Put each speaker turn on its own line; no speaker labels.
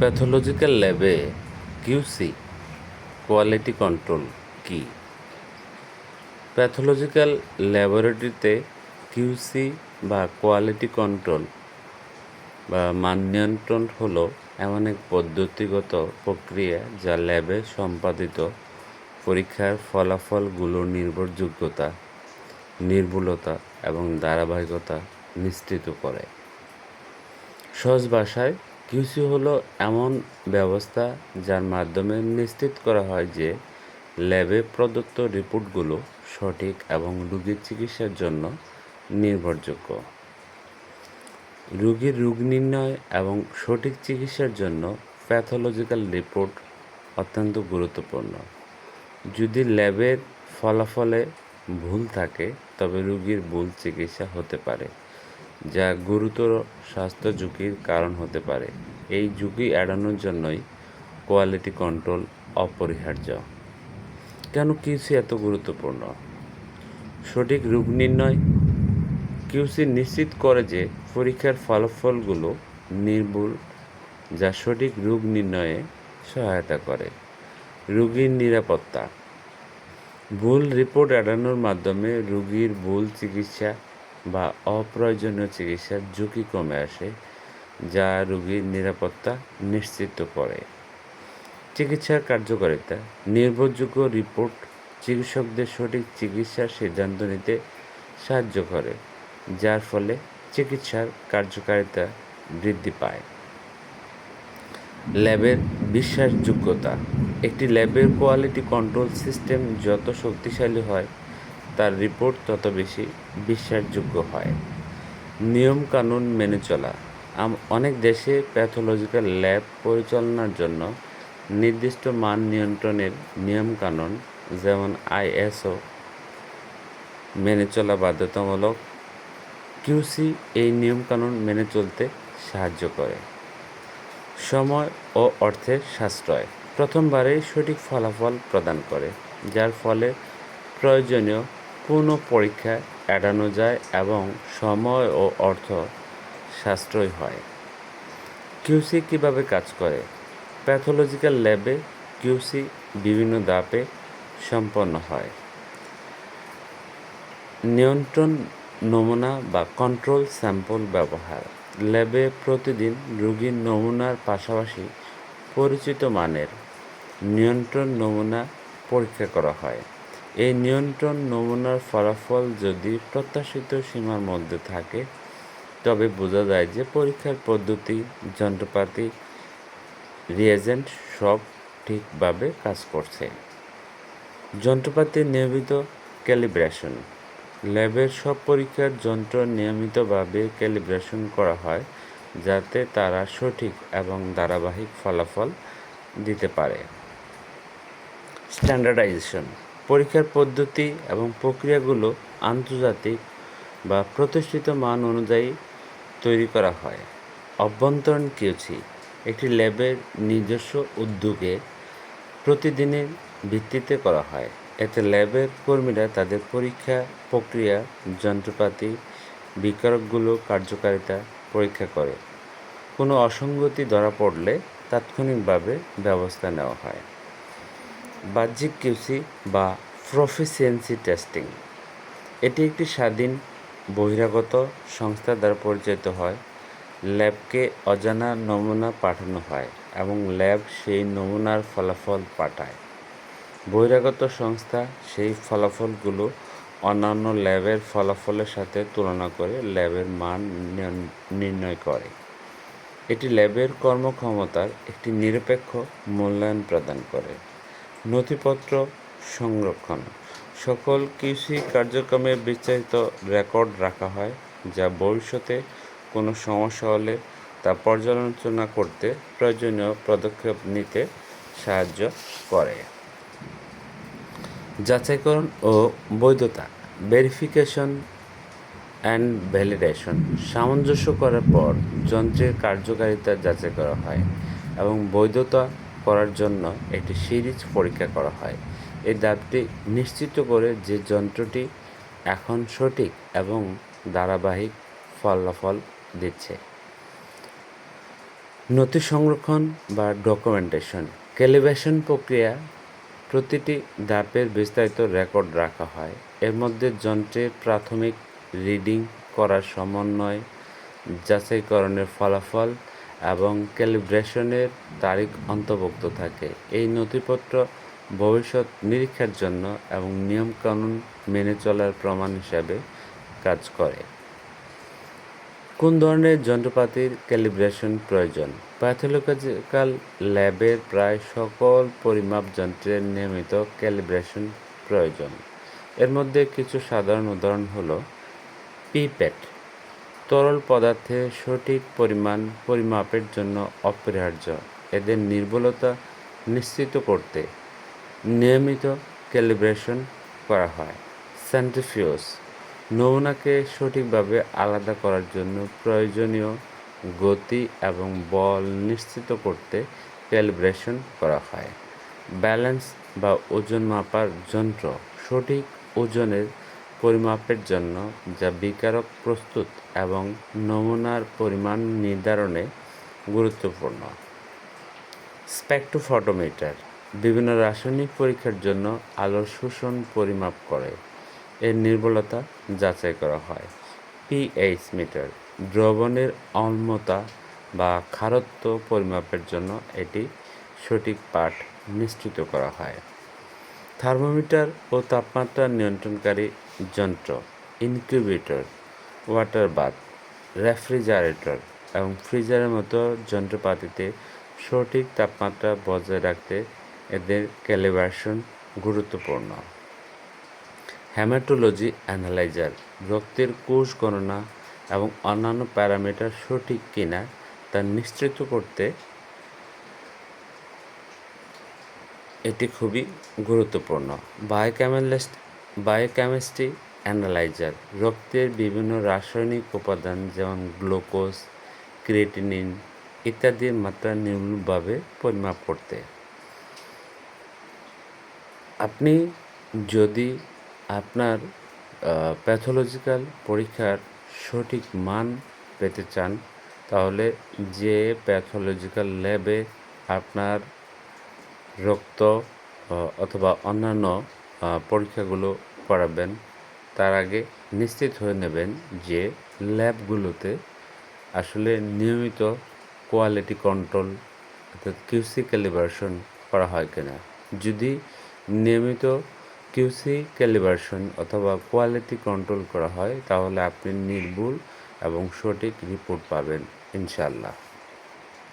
Pathological ল্যাবে QC quality control কি? Pathological ল্যাবরেটরিতে কিউসি বা কোয়ালিটি কন্ট্রোল বা মান নিয়ন্ত্রণ হলো এমন এক পদ্ধতিগত প্রক্রিয়া যা ল্যাবে সম্পাদিত পরীক্ষার ফলাফলগুলোর নির্ভরযোগ্যতা, নির্ভুলতা এবং ধারাবাহিকতা নিশ্চিত করে। সহজ ভাষায় কিউসি হলো এমন ব্যবস্থা যার মাধ্যমে নিশ্চিত করা হয় যে ল্যাবে প্রদত্ত রিপোর্টগুলো সঠিক এবং রোগীর চিকিৎসার জন্য নির্ভরযোগ্য। রোগীর রোগ নির্ণয় এবং সঠিক চিকিৎসার জন্য প্যাথোলজিক্যাল রিপোর্ট অত্যন্ত গুরুত্বপূর্ণ। যদি ল্যাবের ফলাফলে ভুল থাকে, তবে রোগীর ভুল চিকিৎসা হতে পারে। যা গুরুতর স্বাস্থ্য ঝুঁকির কারণ হতে পারে। এই ঝুঁকি এড়ানোর জন্যই কোয়ালিটি কন্ট্রোল অপরিহার্য। কেন কিউসি এত গুরুত্বপূর্ণ? সঠিক রোগ নির্ণয়। কিউসি নিশ্চিত করে যে পরীক্ষার ফলাফলগুলো নির্ভুল, যা সঠিক রোগ নির্ণয়ে সহায়তা করে। রোগীর নিরাপত্তা। ভুল রিপোর্ট এড়ানোর মাধ্যমে রোগীর ভুল চিকিৎসা বা অপ্রয়োজনীয় চিকিৎসার ঝুঁকি কমে আসে যা রোগীর নিরাপত্তা নিশ্চিত করে। চিকিৎসার কার্যকারিতা, নির্ভরযোগ্য রিপোর্ট চিকিৎসকদের সঠিক চিকিৎসার সিদ্ধান্ত নিতে সাহায্য করে, যার ফলে চিকিৎসার কার্যকারিতা বৃদ্ধি পায়। ল্যাবের বিশ্বাসযোগ্যতা, একটি ল্যাবের কোয়ালিটি কন্ট্রোল সিস্টেম যত শক্তিশালী হয় তার রিপোর্ট তত বেশি বিশ্বাসযোগ্য হয়। নিয়মকানুন মেনে চলা। অনেক দেশে প্যাথোলজিক্যাল ল্যাব পরিচালনার জন্য নির্দিষ্ট মান নিয়ন্ত্রণের নিয়মকানুন যেমন আইএসও মেনে চলা বাধ্যতামূলক। কিউসি এই নিয়মকানুন মেনে চলতে সাহায্য করে। সময় ও অর্থের সাশ্রয়। প্রথমবারেই সঠিক ফলাফল প্রদান করে, যার ফলে প্রয়োজনীয় পুনঃ পরীক্ষা এড়ানো যায় এবং সময় ও অর্থ সাশ্রয় হয়। কিউসি কীভাবে কাজ করে? প্যাথোলজিক্যাল ল্যাবে কিউসি বিভিন্ন ধাপে সম্পন্ন হয়। নিয়ন্ত্রণ নমুনা বা কন্ট্রোল স্যাম্পল ব্যবহার। ল্যাবে প্রতিদিন রোগীর নমুনার পাশাপাশি পরিচিত মানের নিয়ন্ত্রণ নমুনা পরীক্ষা করা হয়। এই নিয়ন্ত্রণ নমুনার ফলাফল যদি প্রত্যাশিত সীমার মধ্যে থাকে, তবে বোঝা যায় যে পরীক্ষার পদ্ধতি, যন্ত্রপাতি রিয়েজেন্ট সব ঠিকভাবে কাজ করছে। যন্ত্রপাতির নিয়মিত ক্যালিব্রেশন। ল্যাবের সব পরীক্ষার যন্ত্র নিয়মিতভাবে ক্যালিব্রেশন করা হয়, যাতে তারা সঠিক এবং ধারাবাহিক ফলাফল দিতে পারে। স্ট্যান্ডার্ডাইজেশন। পরীক্ষার পদ্ধতি এবং প্রক্রিয়াগুলো আন্তর্জাতিক বা প্রতিষ্ঠিত মান অনুযায়ী তৈরি করা হয়। অভ্যন্তরীণ কিউসি, একটি ল্যাবের নিজস্ব উদ্যোগে প্রতিদিনের ভিত্তিতে করা হয়। এতে ল্যাবের কর্মীরা তাদের পরীক্ষা প্রক্রিয়া, যন্ত্রপাতি, বিকারকগুলো, কার্যকারিতা পরীক্ষা করে। কোনো অসঙ্গতি ধরা পড়লে তাৎক্ষণিকভাবে ব্যবস্থা নেওয়া হয়। বাহ্যিক কিউসি বা প্রফিসিয়েন্সি টেস্টিং। এটি একটি স্বাধীন বহিরাগত সংস্থা দ্বারা পরিচালিত হয়। ল্যাবকে অজানা নমুনা পাঠানো হয় এবং ল্যাব সেই নমুনার ফলাফল পাঠায়। বহিরাগত সংস্থা সেই ফলাফলগুলো অন্যান্য ল্যাবের ফলাফলের সাথে তুলনা করে ল্যাবের মান নির্ণয় করে। এটি ল্যাবের কর্মক্ষমতার একটি নিরপেক্ষ মূল্যায়ন প্রদান করে। নথিপত্র সংরক্ষণ। সকল কৃষি কার্যক্রমে বিস্তারিত রেকর্ড রাখা হয় যা ভবিষ্যতে কোনো সমস্যা হলে তা পর্যালোচনা করতে প্রয়োজনীয় পদক্ষেপ নিতে সাহায্য করে। যাচাইকরণ ও বৈধতা ভেরিফিকেশন অ্যান্ড ভ্যালিডেশন সামঞ্জস্য করার পর যন্ত্রের কার্যকারিতা যাচাই করা হয় এবং বৈধতা করার জন্য একটি সিরিজ পরীক্ষা করা হয়। এই ধাপটি নিশ্চিত করে যে যন্ত্রটি এখন সঠিক এবং ধারাবাহিক ফলাফল দিচ্ছে। নথি সংরক্ষণ বা ডকুমেন্টেশন। ক্যালিব্রেশন প্রক্রিয়া। প্রতিটি ধাপের বিস্তারিত রেকর্ড রাখা হয়। এর মধ্যে যন্ত্রের প্রাথমিক রিডিং করার সমন্বয়, যাচাইকরণের ফলাফল এবং ক্যালিব্রেশনের তারিখ অন্তর্ভুক্ত থাকে। এই নথিপত্র ভবিষ্যৎ নিরীক্ষার জন্য এবং নিয়মকানুন মেনে চলার প্রমাণ হিসাবে কাজ করে। কোন ধরনের যন্ত্রপাতির ক্যালিব্রেশন প্রয়োজন? প্যাথোলজিক্যাল ল্যাবের প্রায় সকল পরিমাপ যন্ত্রের নিয়মিত ক্যালিব্রেশন প্রয়োজন। এর মধ্যে কিছু সাধারণ উদাহরণ হলো পিপ্যাট। তরল পদার্থে সঠিক পরিমাণ পরিমাপের জন্য অপরিহার্য। এদের নির্ভুলতা নিশ্চিত করতে নিয়মিত ক্যালিব্রেশন করা হয়। সেন্ট্রিফিউজ নমুনাকে সঠিকভাবে আলাদা করার জন্য প্রয়োজনীয় গতি এবং বল নিশ্চিত করতে ক্যালিব্রেশন করা হয়। ব্যালেন্স বা ওজন মাপার যন্ত্র সঠিক ওজনের পরিমাপের জন্য যা বিকারক প্রস্তুত এবং নমুনার পরিমাণ নির্ধারণে গুরুত্বপূর্ণ। স্পেকট্রোফটোমিটার বিভিন্ন রাসায়নিক পরীক্ষার জন্য আলোর শোষণ পরিমাপ করে। এর নির্বলতা যাচাই করা হয়। পিএইচ মিটার দ্রবণের অম্লতা বা খারত্ব পরিমাপের জন্য এটি সঠিক পাঠ নিশ্চিত করা হয়। থার্মোমিটার ও তাপমাত্রা নিয়ন্ত্রণকারী যন্ত্র, ইনকিউবেটর, ওয়াটার বাথ, রেফ্রিজারেটর এবং ফ্রিজারের মতো যন্ত্রপাতিতে সঠিক তাপমাত্রা বজায় রাখতে এদের ক্যালিব্রেশন গুরুত্বপূর্ণ। হ্যামাটোলজি অ্যানালাইজার, রক্তের কোষ গণনা এবং অন্যান্য প্যারামিটার সঠিক কিনা তা নিশ্চিত করতে এটি খুবই গুরুত্বপূর্ণ। বায়োকেমিলিস্ট বায়োকেমিস্ট্রি অ্যানালাইজার রক্তের বিভিন্ন রাসায়নিক উপাদান, যেমন গ্লুকোজ ক্রিয়েটিনিন ইত্যাদির মাত্রা নির্ভুলভাবে পরিমাপ করতে। আপনি যদি আপনার প্যাথোলজিক্যাল পরীক্ষার সঠিক মান পেতে চান, তাহলে যে প্যাথোলজিক্যাল ল্যাবে আপনার রক্ত অথবা অন্যান্য পরীক্ষাগুলো করাবেন। তার আগে নিশ্চিত হয়ে নেবেন যে ল্যাবগুলোতে আসলে নিয়মিত কোয়ালিটি কন্ট্রোল অর্থাৎ কিউসি ক্যালিব্রেশন করা হয় কিনা। যদি নিয়মিত কিউসি ক্যালিব্রেশন অথবা কোয়ালিটি কন্ট্রোল করা হয়, তাহলে আপনি নির্ভুল এবং সঠিক রিপোর্ট পাবেন ইনশাল্লাহ